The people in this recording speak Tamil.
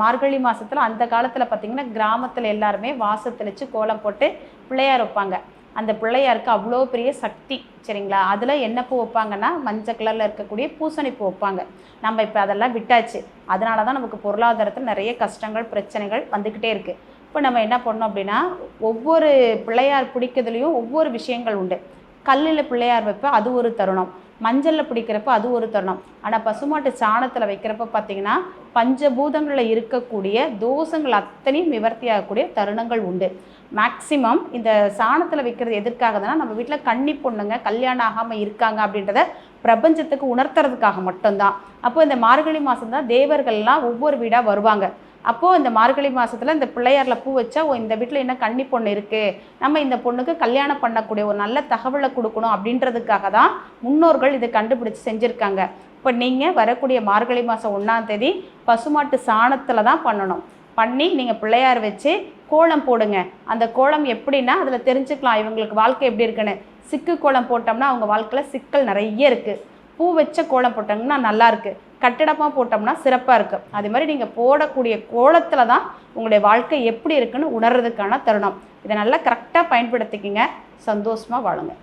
மார்கழி மாதத்தில் அந்த காலத்தில் பார்த்திங்கன்னா கிராமத்தில் எல்லாருமே வாச தெளிச்சு கோலம் போட்டு பிள்ளையார் வைப்பாங்க. அந்த பிள்ளையாருக்கு அவ்வளோ பெரிய சக்தி சரிங்களா? அதில் என்ன பூ வைப்பாங்கன்னா மஞ்சள் கலரில் இருக்கக்கூடிய பூசணி பூ வைப்பாங்க. நம்ம இப்போ அதெல்லாம் விட்டாச்சு. அதனால தான் நமக்கு பொருளாதாரத்தில் நிறைய கஷ்டங்கள் பிரச்சனைகள் வந்துக்கிட்டே இருக்குது இப்போ நம்ம என்ன பண்ணோம் அப்படின்னா ஒவ்வொரு பிள்ளையார் பிடிக்கிறதுலையும் ஒவ்வொரு விஷயங்கள் உண்டு. கல்லில் பிள்ளையார் வைப்ப அது ஒரு தருணம். மஞ்சளில் பிடிக்கிறப்ப அது ஒரு தருணம். ஆனால் பசுமாட்டு சாணத்தில் வைக்கிறப்ப பார்த்தீங்கன்னா பஞ்சபூதங்களில் இருக்கக்கூடிய தோஷங்கள் அத்தனையும் நிவர்த்தி ஆகக்கூடிய தருணங்கள் உண்டு. மேக்சிமம் இந்த சாணத்தில் வைக்கிறது எதற்காகதுன்னா நம்ம வீட்டில் கன்னி பொண்ணுங்க கல்யாணம் ஆகாமல் இருக்காங்க அப்படின்றத பிரபஞ்சத்துக்கு உணர்த்துறதுக்காக மட்டும்தான். அப்போ இந்த மார்கழி மாதம் தான் தேவர்கள்லாம் ஒவ்வொரு வீடாக வருவாங்க. அப்போது இந்த மார்கழி மாதத்தில் இந்த பிள்ளையாரில் பூ வச்சா ஓ இந்த வீட்டில் என்ன கன்னி பொண்ணு இருக்குது நம்ம இந்த பொண்ணுக்கு கல்யாணம் பண்ணக்கூடிய ஒரு நல்ல தகவலை கொடுக்கணும். அப்படின்றதுக்காக தான் முன்னோர்கள் இதை கண்டுபிடிச்சி செஞ்சுருக்காங்க. இப்போ நீங்கள் வரக்கூடிய மார்கழி மாதம் ஒன்றாம் தேதி பசுமாட்டு சாணத்தில் தான் பண்ணணும். பண்ணி நீங்கள் பிள்ளையார் வச்சு கோலம் போடுங்க. அந்த கோலம் எப்படின்னா அதில் தெரிஞ்சுக்கலாம் இவங்களுக்கு வாழ்க்கை எப்படி இருக்குன்னு. சிக்கு கோலம் போட்டோம்னா அவங்க வாழ்க்கையில் சிக்கல் நிறைய இருக்குது பூ வச்ச கோலம் போட்டாங்கன்னா நல்லாயிருக்கு கட்டிடமாக போட்டோம்னா சிறப்பாக இருக்குது அதே மாதிரி நீங்கள் போடக்கூடிய கோலத்தில் தான் உங்களுடைய வாழ்க்கை எப்படி இருக்குன்னு உணர்றதுக்கான தருணம். இதை நல்லா கரெக்டாக பயன்படுத்திக்கிங்க. சந்தோஷமாக வாழுங்க.